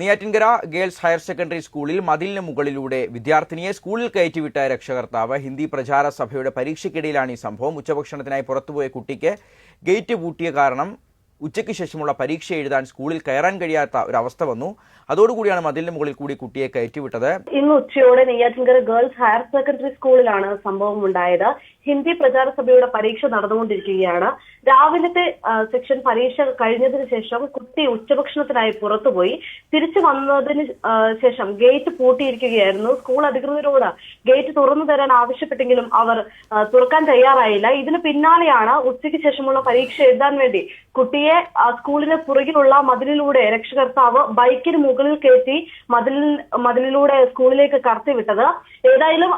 Neyyattinkara girls higher secondary സ്കൂളിൽ മതിലിന് മുകളിലൂടെ വിദ്യാർത്ഥിനിയെ സ്കൂളിൽ കയറ്റിവിട്ട രക്ഷകർത്താവ് ഹിന്ദി പ്രചാര സഭയുടെ പരീക്ഷയ്ക്കിടയിലാണ് ഈ സംഭവം. ഉച്ചഭക്ഷണത്തിനായി പുറത്തുപോയ കുട്ടിക്ക് ഗേറ്റ് പൂട്ടിയ കാരണം ഉച്ചയ്ക്ക് ശേഷമുള്ള പരീക്ഷ എഴുതാൻ സ്കൂളിൽ കയറാൻ കഴിയാത്ത ഒരു അവസ്ഥ വന്നു. അതോടുകൂടിയാണ് മതിലിന് മുകളിൽ കൂടി കുട്ടിയെ കയറ്റിവിട്ടത്. ഇന്ന് ഉച്ചയോടെ നെയ്യാറ്റിൻകര ഗേൾസ് ഹയർ സെക്കൻഡറി സ്കൂളിലാണ് സംഭവം ഉണ്ടായത് ഹിന്ദി പ്രചാര സഭയുടെ പരീക്ഷ നടന്നുകൊണ്ടിരിക്കുകയാണ്. രാവിലത്തെ സെക്ഷൻ പരീക്ഷ കഴിഞ്ഞതിന് ശേഷം കുട്ടി ഉച്ചഭക്ഷണത്തിനായി പുറത്തുപോയി. തിരിച്ചു വന്നതിന് ശേഷം ഗേറ്റ് പൂട്ടിയിരിക്കുകയായിരുന്നു. സ്കൂൾ അധികൃതരോട് ഗേറ്റ് തുറന്നു തരാൻ ആവശ്യപ്പെട്ടെങ്കിലും അവർ തുറക്കാൻ തയ്യാറായില്ല. ഇതിന് പിന്നാലെയാണ് ഉച്ചയ്ക്ക് ശേഷമുള്ള പരീക്ഷ എഴുതാൻ വേണ്ടി കുട്ടിയെ സ്കൂളിന് പുറകിലുള്ള മതിലിലൂടെ രക്ഷകർത്താവ് ബൈക്കിന് മുകളിൽ കയറ്റി മതിലിൽ മതിലിലൂടെ സ്കൂളിലേക്ക് കടത്തിവിട്ടത് ഏതായാലും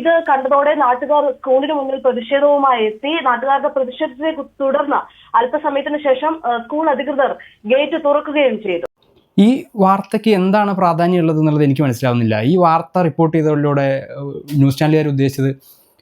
ഇത് കണ്ടതോടെ നാട്ടുകാർ സ്കൂളിന് മുന്നിൽ പ്രതിഷേധവുമായി എത്തി. നാട്ടുകാരുടെ പ്രതിഷേധത്തെ തുടർന്ന് അല്പസമയത്തിന് ശേഷം സ്കൂൾ അധികൃതർ ഗേറ്റ് തുറക്കുകയും ചെയ്തു. ഈ വാർത്തയ്ക്ക് എന്താണ് പ്രാധാന്യം ഉള്ളത് എന്നുള്ളത് എനിക്ക് മനസ്സിലാവുന്നില്ല. ഈ വാർത്ത റിപ്പോർട്ട് ചെയ്തതിലൂടെ ഏഹ്, ന്യൂസ് ചാനലുകാർ ഉദ്ദേശിച്ചത്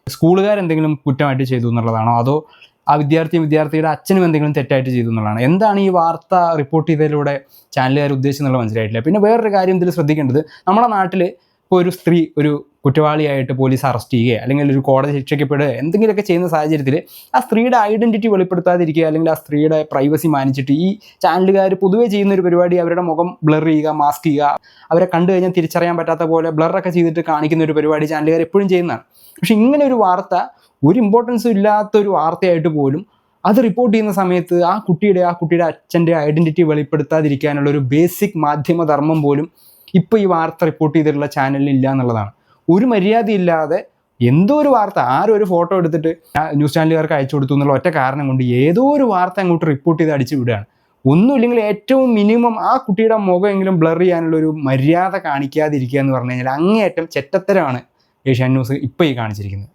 സ്കൂളുകാർ എന്തെങ്കിലും കുറ്റമായിട്ട് ചെയ്തു എന്നുള്ളതാണോ? അതോ ആ വിദ്യാർത്ഥി വിദ്യാർത്ഥിയുടെ അച്ഛനും എന്തെങ്കിലും തെറ്റായിട്ട് ചെയ്തു എന്നുള്ളതാണ്. എന്താണ് ഈ വാർത്ത റിപ്പോർട്ട് ചെയ്തതിലൂടെ ചാനലുകാർ ഉദ്ദേശിച്ചെന്നുള്ളത് മനസ്സിലായിട്ടില്ല. പിന്നെ വേറൊരു കാര്യം ഇതിൽ ശ്രദ്ധിക്കേണ്ടത് നമ്മുടെ നാട്ടിൽ ഇപ്പോൾ ഒരു സ്ത്രീ ഒരു കുറ്റവാളിയായിട്ട് പോലീസ് അറസ്റ്റ് ചെയ്യുക അല്ലെങ്കിൽ ഒരു കോടതി ശിക്ഷിക്കപ്പെടുക എന്തെങ്കിലുമൊക്കെ ചെയ്യുന്ന സാഹചര്യത്തിൽ ആ സ്ത്രീയുടെ ഐഡന്റിറ്റി വെളിപ്പെടുത്താതിരിക്കുക അല്ലെങ്കിൽ ആ സ്ത്രീയുടെ പ്രൈവസി മാനിച്ചിട്ട് ഈ ചാനലുകാർ പൊതുവേ ചെയ്യുന്ന ഒരു പരിപാടി അവരുടെ മുഖം ബ്ലർ ചെയ്യുക മാസ്ക് ചെയ്യുക അവരെ കണ്ടു കഴിഞ്ഞാൽ തിരിച്ചറിയാൻ പറ്റാത്ത പോലെ ബ്ലറൊക്കെ ചെയ്തിട്ട് കാണിക്കുന്ന ഒരു പരിപാടി ചാനലുകാർ എപ്പോഴും ചെയ്യുന്നതാണ്. പക്ഷേ ഇങ്ങനെ ഒരു വാർത്ത ഒരു ഇമ്പോർട്ടൻസും ഇല്ലാത്തൊരു വാർത്തയായിട്ട് പോലും അത് റിപ്പോർട്ട് ചെയ്യുന്ന സമയത്ത് ആ കുട്ടിയുടെ ആ കുട്ടിയുടെ അച്ഛന്റെ ഐഡന്റിറ്റി വെളിപ്പെടുത്താതിരിക്കാനുള്ള ഒരു ബേസിക് മാധ്യമധർമ്മം പോലും ഇപ്പോൾ ഈ വാർത്ത റിപ്പോർട്ട് ചെയ്തിട്ടുള്ള ചാനലിൽ ഇല്ല എന്നുള്ളതാണ്. ഒരു മര്യാദയില്ലാതെ എന്തോ ഒരു വാർത്ത ആരും ഒരു ഫോട്ടോ എടുത്തിട്ട് ന്യൂസ് ചാനലുകാർക്ക് അയച്ചു കൊടുത്തു എന്നുള്ള ഒറ്റ കാരണം കൊണ്ട് ഏതോ ഒരു വാർത്ത അങ്ങോട്ട് റിപ്പോർട്ട് ചെയ്ത് അടിച്ചു വിടുകയാണ്. ഒന്നുമില്ലെങ്കിൽ ഏറ്റവും മിനിമം ആ കുട്ടിയുടെ മുഖമെങ്കിലും ബ്ലർ ചെയ്യാനുള്ള ഒരു മര്യാദ കാണിക്കാതിരിക്കുക എന്ന് പറഞ്ഞു കഴിഞ്ഞാൽ അങ്ങേയറ്റം ചെറ്റത്തരമാണ് ഏഷ്യാൻ ന്യൂസ് ഇപ്പോൾ ഈ കാണിച്ചിരിക്കുന്നത്.